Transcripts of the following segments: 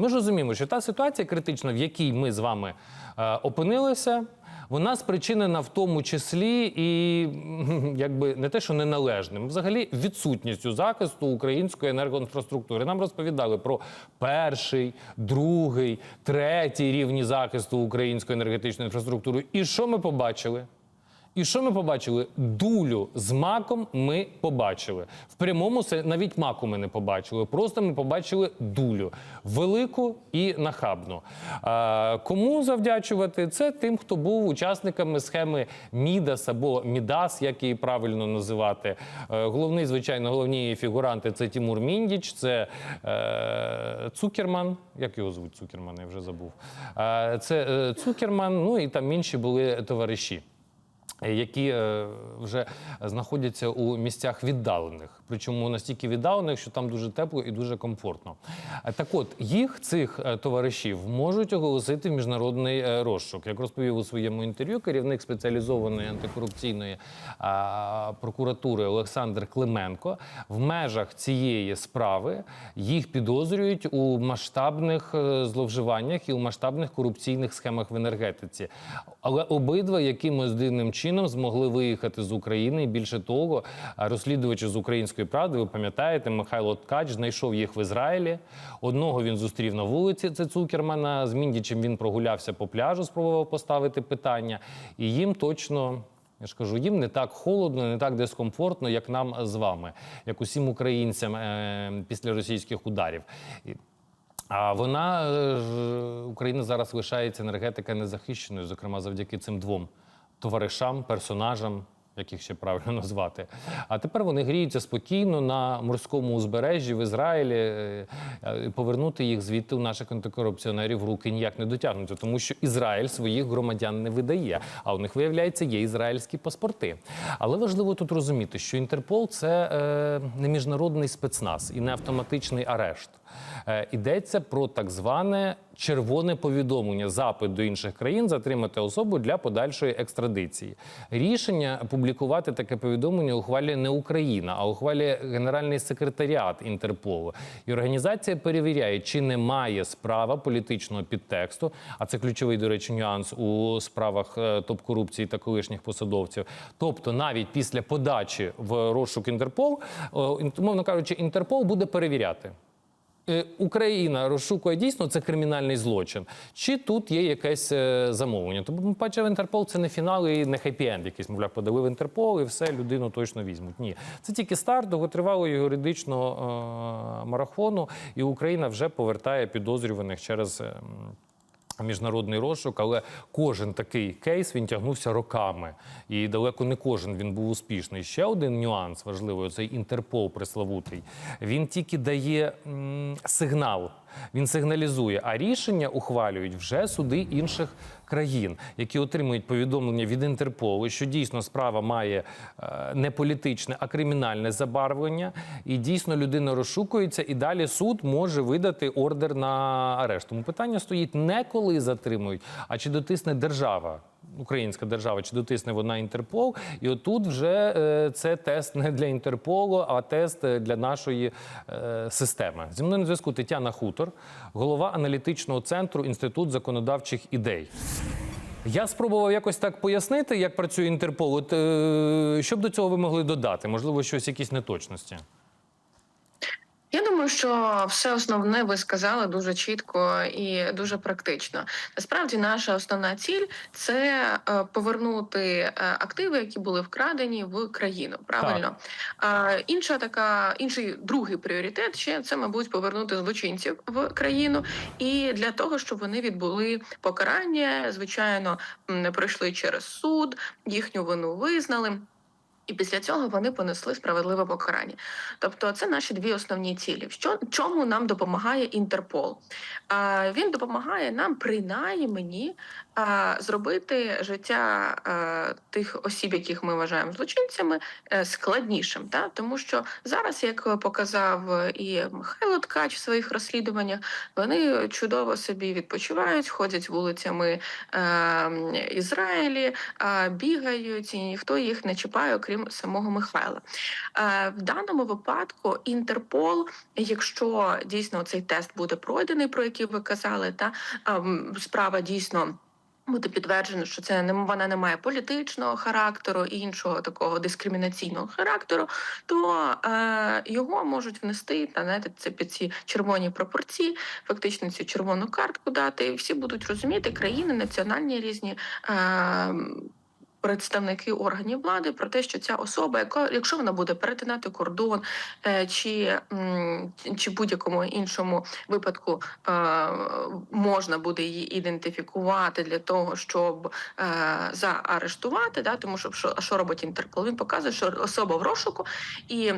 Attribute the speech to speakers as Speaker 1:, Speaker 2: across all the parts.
Speaker 1: Ми ж розуміємо, що та ситуація критична, в якій ми з вами е, опинилися, вона спричинена в тому числі і якби не те, що неналежним, взагалі відсутністю захисту української енергоінфраструктури. Нам розповідали про перший, другий, третій рівні захисту української енергетичної інфраструктури. І що ми побачили? І що ми побачили? Дулю з маком ми побачили. В прямому навіть маку ми не побачили. Просто ми побачили дулю велику і нахабну. А, кому завдячувати? Це тим, хто був учасниками схеми Мідас або Мідас, як її правильно називати. Е, головний, звичайно, головні фігуранти це Тімур Міндіч, це е, Цукерман. Як його звуть Цукерман? Я вже забув. Е, це е, Цукерман, ну і там інші були товариші які е, вже знаходяться у місцях віддалених, причому настільки віддалених, що там дуже тепло і дуже комфортно. Е, Так от їх цих е, товаришів можуть оголосити в міжнародний розшук. Як розповів у своєму інтерв'ю керівник спеціалізованої антикорупційної прокуратури Олександр Клименко, в межах цієї справи їх підозрюють у масштабних зловживаннях і у масштабних корупційних схемах в енергетиці. Але обидва якимось дивним чином змогли виїхати з України. І більше того, розслідувачі з української правди, ви пам'ятаєте, Михайло Ткач знайшов їх в Ізраїлі. Одного він зустрів на вулиці. Це Цукермана. З Міндічем він прогулявся по пляжу, спробував поставити питання. І їм точно. Я ж кажу, їм не так холодно, не так дискомфортно, як нам з вами, як усім українцям е, після російських ударів. А вона е, Україна зараз лишається енергетика незахищеною, зокрема завдяки цим двом товаришам, персонажам. Як їх ще правильно назвати? А тепер вони гріються спокійно на морському узбережжі в Ізраїлі. е, е, Повернути їх звідти у наших антикорупціонерів руки ніяк не дотягнуться, тому що Ізраїль своїх громадян не видає. А у них виявляється є ізраїльські паспорти. Але важливо тут розуміти, що Інтерпол це е, не міжнародний спецназ і не автоматичний арешт. Е, Йдеться про так зване червоне повідомлення, запит до інших країн затримати особу для подальшої екстрадиції. Рішення публікувати таке повідомлення ухвалює не Україна, а ухвалює Генеральний секретаріат Інтерполу. І організація перевіряє, чи немає справа політичного підтексту. А це ключовий, до речі, нюанс у справах е, топ-корупції та колишніх посадовців. Тобто, навіть після подачі в розшук Інтерпол, о, мовно кажучи, Інтерпол буде перевіряти. Е, Україна розшукує дійсно це кримінальний злочин. Чи тут є якесь е, замовлення? Тобто, ми бачимо, Інтерпол це не фінал і не хеппі-енд якийсь, мовляв, в Інтерпол і все, людину точно візьмуть. Ні, це тільки старт довготривалого юридичного е, марафону, і Україна вже повертає підозрюваних через. е, м, Міжнародний розшук, але кожен такий кейс він тягнувся роками, і далеко не кожен він був успішний. Ще один нюанс важливий: цей Інтерпол преславутий. Він тільки дає м, сигнал, він сигналізує, а рішення ухвалюють вже суди інших країн, які отримують повідомлення від Інтерполу, що дійсно справа має е, не політичне, а кримінальне забарвлення, і дійсно людина розшукується, і далі суд може видати ордер на арешт. Тому питання стоїть не коли затримують, а чи дотисне держава. Українська держава чи дотисне вона Інтерпол, і отут вже е, це тест не для Інтерполу, а тест е, для нашої е, системи. Зі мною на зв'язку Тетяна Хутор, голова аналітичного центру Інститут законодавчих ідей. Я спробував якось так пояснити, як працює Інтерпол. От, е, що б до цього ви могли додати? Можливо, щось якісь неточності.
Speaker 2: Думаю, що все основне ви сказали дуже чітко і дуже практично. Насправді, наша основна ціль це е, повернути е, активи, які були вкрадені в країну. Правильно, а інша така, інший другий пріоритет ще це, мабуть, повернути злочинців в країну, і для того, щоб вони відбули покарання, звичайно, не пройшли через суд, їхню вину визнали. І після цього вони понесли справедливе покарання. Тобто, це наші дві основні цілі. Що чому нам допомагає Інтерпол? Він допомагає нам принаймні зробити життя е, тих осіб, яких ми вважаємо злочинцями, е, складнішим. Та? Тому що зараз, як показав і Михайло Ткач в своїх розслідуваннях, вони чудово собі відпочивають, ходять вулицями е, Ізраїлі, е, бігають, і ніхто їх не чіпає, окрім самого Михайла. Е, в даному випадку Інтерпол, якщо дійсно цей тест буде пройдений, про який ви казали, та ем, справа дійсно. Буде підтверджено, що це не вона не має політичного характеру і іншого такого дискримінаційного характеру, то е, його можуть внести та знаєте, це під ці червоні пропорції, фактично цю червону картку дати, і всі будуть розуміти країни, національні різні. Е, Представники органів влади про те, що ця особа, яка, якщо вона буде перетинати кордон е, чи, чи будь-якому іншому випадку е, можна буде її ідентифікувати для того, щоб е, заарештувати, да, тому що що, робить Інтерпол? Він показує, що особа в розшуку і.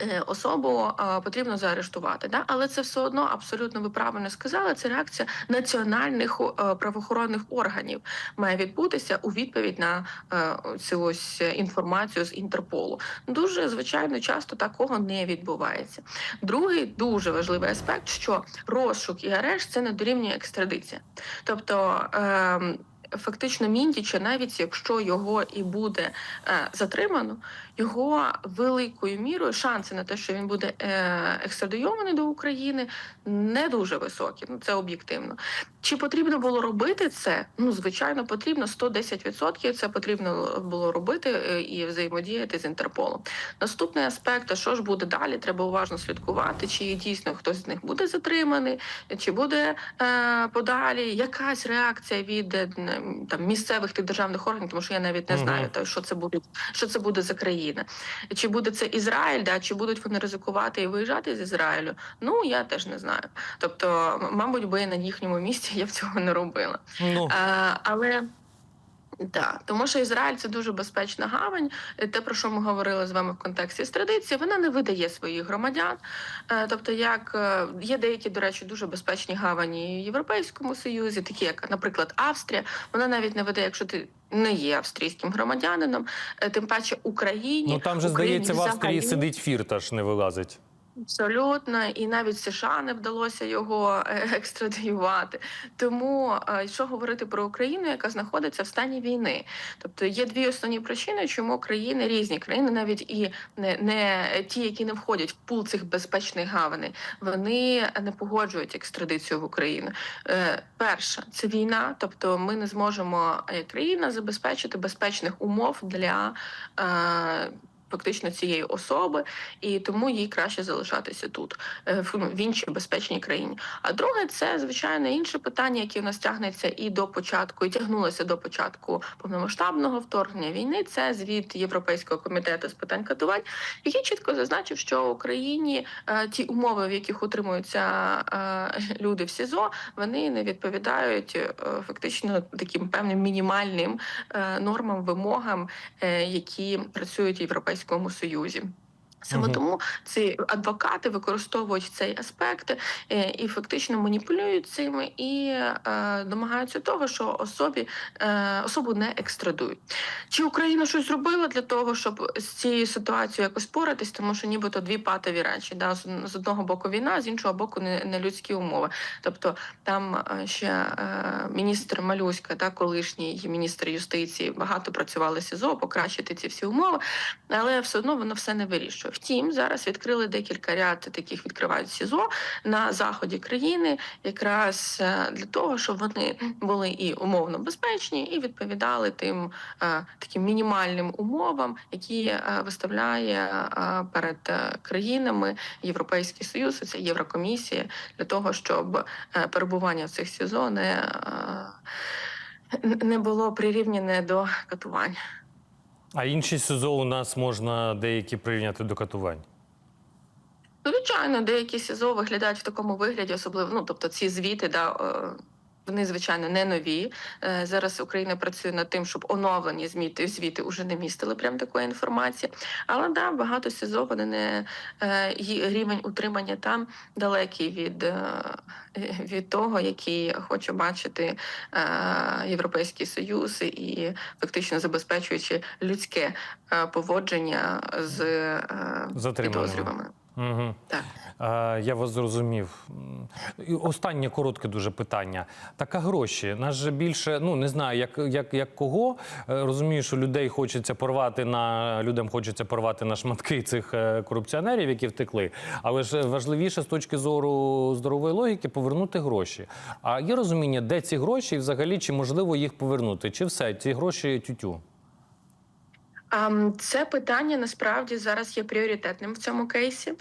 Speaker 2: Е, Особу потрібно заарештувати, да? але це все одно абсолютно ви правильно сказали. Це реакція національних е, правоохоронних органів має відбутися у відповідь на е, цю ось інформацію з Інтерполу. Дуже звичайно часто такого не відбувається. Другий дуже важливий аспект, що розшук і арешт це не дорівнює екстрадиція. Тобто. Фактично, Міндіча, навіть якщо його і буде е, затримано, його великою мірою шанси на те, що він буде е, екстрадийований до України, не дуже високі. Ну це об'єктивно. Чи потрібно було робити це? Ну звичайно, потрібно 110% Це потрібно було робити е, і взаємодіяти з Інтерполом. Наступний аспект, що ж буде далі? Треба уважно слідкувати, чи дійсно хтось з них буде затриманий, чи буде е, подалі якась реакція від е, там місцевих тих державних органів, тому що я навіть не знаю, та що це буде, що це буде за країна. Чи буде це Ізраїль, да, чи будуть вони ризикувати і виїжджати з Ізраїлю? Ну я теж не знаю. Тобто, мабуть, би на їхньому місці я б цього не робила.
Speaker 1: Ну,
Speaker 2: А, але так, тому що Ізраїль це дуже безпечна гавань. Е, Те, про що ми говорили з вами в контексті з традиції, вона не видає своїх громадян. Е, Тобто, як е, є деякі, до речі, дуже безпечні гавані в Європейському Союзі, такі як, наприклад, Австрія, вона навіть не веде, якщо ти не є австрійським громадянином, е, тим паче Україні.
Speaker 1: ну там же
Speaker 2: Україні
Speaker 1: здається, в Австрії
Speaker 2: взагалі-
Speaker 1: сидить фірташ, не вилазить.
Speaker 2: Абсолютно, і навіть США не вдалося його е, екстрадіювати. Тому е, що говорити про Україну, яка знаходиться в стані війни? Тобто є дві основні причини, чому країни різні країни, навіть і не, не ті, які не входять в пул цих безпечних гаваней, вони не погоджують екстрадицію в Україну. Е, Перша це війна, тобто ми не зможемо як країна забезпечити безпечних умов для. Фактично цієї особи, і тому їй краще залишатися тут, е, в, ну, іншій безпечній країні. А друге, це звичайно інше питання, яке в нас тягнеться і до початку, і тягнулося до початку повномасштабного вторгнення війни. Це звіт Європейського комітету з питань катувань, який чітко зазначив, що в Україні е, ті умови, в яких утримуються е, люди в СІЗО, вони не відповідають фактично таким певним мінімальним нормам, вимогам, які працюють в Європейському Союзі. Саме
Speaker 1: Мгм.
Speaker 2: тому ці адвокати використовують цей аспект е, і фактично маніпулюють цим і е, домагаються того, що особі е, особу не екстрадують. Чи Україна щось зробила для того, щоб з цією ситуацією якось поратись, тому що нібито дві патові речі. Да? З з одного боку війна, з іншого боку, не, не людські умови. Тобто там е, ще е, міністр Малюська, та колишній міністр юстиції, багато працювали СІЗО, покращити ці всі умови, але все одно воно все не вирішує. Втім, зараз відкрили декілька ряд таких відкривають СІЗО на заході країни, якраз е, для того, щоб вони були і умовно безпечні, і відповідали тим е, таким мінімальним умовам, які е, виставляє перед країнами Європейський Союз, це Єврокомісія, для того, щоб перебування в цих СІЗО не, не було прирівняне до катувань.
Speaker 1: А інші СІЗО у нас можна деякі прирівняти до катувань.
Speaker 2: Звичайно, деякі СІЗО виглядають в такому вигляді, особливо, ну тобто ці звіти, да, е, Вони, звичайно, не нові. Е, Зараз Україна працює над тим, щоб оновлені звіти звіти вже не містили прям такої інформації. Але да, багато СІЗО вони не е, рівень утримання там далекий від, е, від того, який хоче бачити Європейський Союз і фактично забезпечуючи людське поводження з підозрюваними.
Speaker 1: Угу.
Speaker 2: Так.
Speaker 1: Е, я вас зрозумів. І останнє коротке дуже питання. Так а гроші? Нас же більше, ну не знаю, як, як, як кого. Е, Розумію, що людей хочеться порвати на людям хочеться порвати на шматки цих е, корупціонерів, які втекли. Але ж важливіше з точки зору здорової логіки повернути гроші. А є розуміння, де ці гроші і взагалі чи можливо їх повернути? Чи все ці гроші тютю?
Speaker 2: Це питання насправді зараз є пріоритетним в цьому кейсі.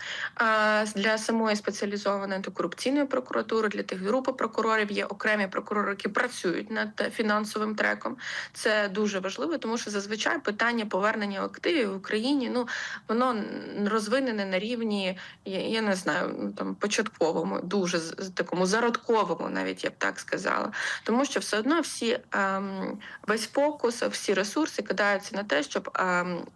Speaker 2: Для самої спеціалізованої антикорупційної прокуратури, для тих групи прокурорів є окремі прокурори, які працюють над фінансовим треком. Це дуже важливо, тому що зазвичай питання повернення активів в Україні ну воно розвинене на рівні, я, не знаю, ну, там початковому, дуже такому зародковому, навіть я б так сказала. Тому що все одно всі весь фокус, всі ресурси кидаються на те, щоб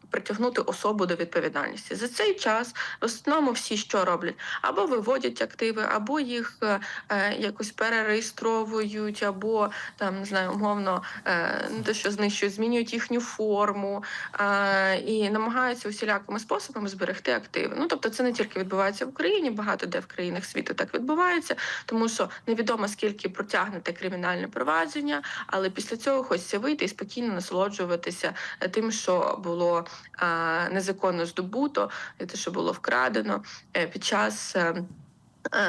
Speaker 2: притягнути особу до відповідальності. За цей час в основному всі що роблять? Або виводять активи, або їх е, е, якось перереєстровують, або там не знаю, умовно не те, що знищують, змінюють їхню форму е, і намагаються усілякими способами зберегти активи. Ну тобто, це не тільки відбувається в Україні, багато де в країнах світу так відбувається, тому що невідомо скільки протягнете кримінальне провадження, але після цього хочеться вийти і спокійно насолоджуватися тим, що було е, незаконно здобуто, і те, що було вкрадено е, під час. е,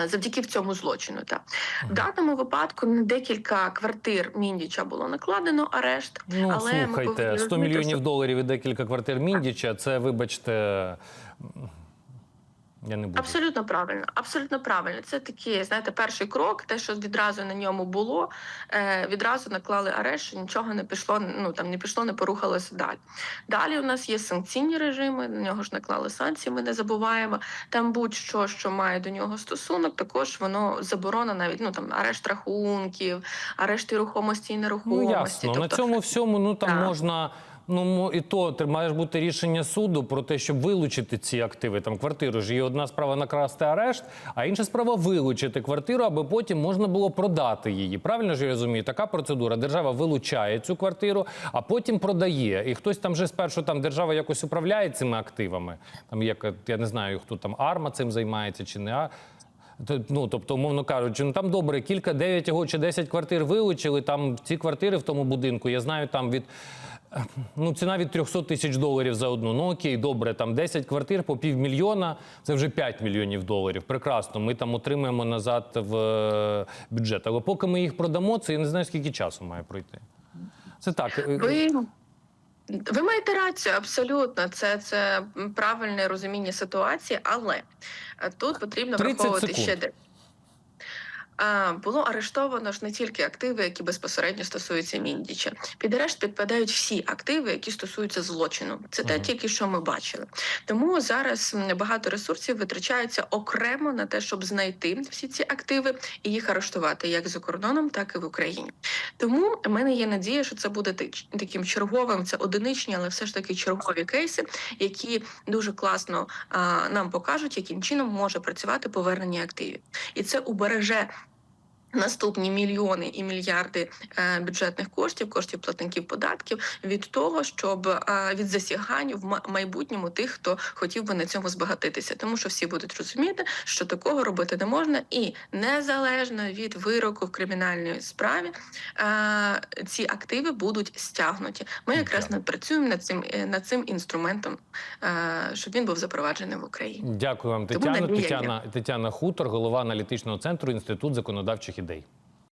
Speaker 2: Завдяки в цьому злочину, так в даному випадку на декілька квартир Міндіча було накладено арешт.
Speaker 1: Ну,
Speaker 2: Але
Speaker 1: слухайте,
Speaker 2: ми
Speaker 1: 100 мільйонів
Speaker 2: що-
Speaker 1: доларів і декілька квартир Міндіча, це, вибачте, я не буду.
Speaker 2: Абсолютно правильно, абсолютно правильно. Це такий, знаєте, перший крок. Те, що відразу на ньому було, е, відразу наклали арешт, що нічого не пішло. Ну там не пішло, не порухалося далі. Далі у нас є санкційні режими. На нього ж наклали санкції. Ми не забуваємо. Там будь-що, що має до нього стосунок, також воно заборона навіть ну там арешт рахунків, арешт і рухомості і
Speaker 1: Ну
Speaker 2: нерухомості.
Speaker 1: ясно. На
Speaker 2: Тобто,
Speaker 1: цьому всьому ну там
Speaker 2: Так.
Speaker 1: можна. Ну і то має бути рішення суду про те, щоб вилучити ці активи. Там квартиру ж є одна справа накрасти арешт, а інша справа вилучити квартиру, аби потім можна було продати її. Правильно ж я розумію? Така процедура. Держава вилучає цю квартиру, а потім продає. І хтось там вже спершу там держава якось управляє цими активами. Там як я не знаю, хто там арма цим займається чи не а. Ну, тобто, умовно кажучи, ну там добре, кілька, дев'ять його чи десять квартир вилучили. Там ці квартири в тому будинку, я знаю, там від ну ціна від 300 тисяч доларів за одну. Ну окей, добре, там 10 квартир по півмільйона, це вже 5 мільйонів доларів. Прекрасно, ми там отримаємо назад в е, бюджет. Але поки ми їх продамо, це я не знаю, скільки часу має пройти. Це так. е,
Speaker 2: Ви, ви маєте рацію, абсолютно. Це, це правильне розуміння ситуації, але тут потрібно
Speaker 1: 30
Speaker 2: враховувати
Speaker 1: секунд.
Speaker 2: ще де. Було арештовано ж не тільки активи, які безпосередньо стосуються Міндіча. Під арешт підпадають всі активи, які стосуються злочину. Це те тільки що ми бачили. Тому зараз багато ресурсів витрачається окремо на те, щоб знайти всі ці активи і їх арештувати як за кордоном, так і в Україні. Тому в мене є надія, що це буде таким черговим, це одиничні, але все ж таки чергові кейси, які дуже класно а, нам покажуть, яким чином може працювати повернення активів, і це убереже. Наступні мільйони і мільярди е, бюджетних коштів, коштів платників податків від того, щоб е, від засягань в ма- майбутньому тих, хто хотів би на цьому збагатитися, тому що всі будуть розуміти, що такого робити не можна, і незалежно від вироку в кримінальній справі е, ці активи будуть стягнуті. Ми якраз
Speaker 1: Дякую.
Speaker 2: над працюємо над цим над цим інструментом, щоб він був запроваджений в Україні.
Speaker 1: Дякую вам,
Speaker 2: є.
Speaker 1: Тетяна, Тетяна Хутор, голова аналітичного центру Інститут законодавчих ідей.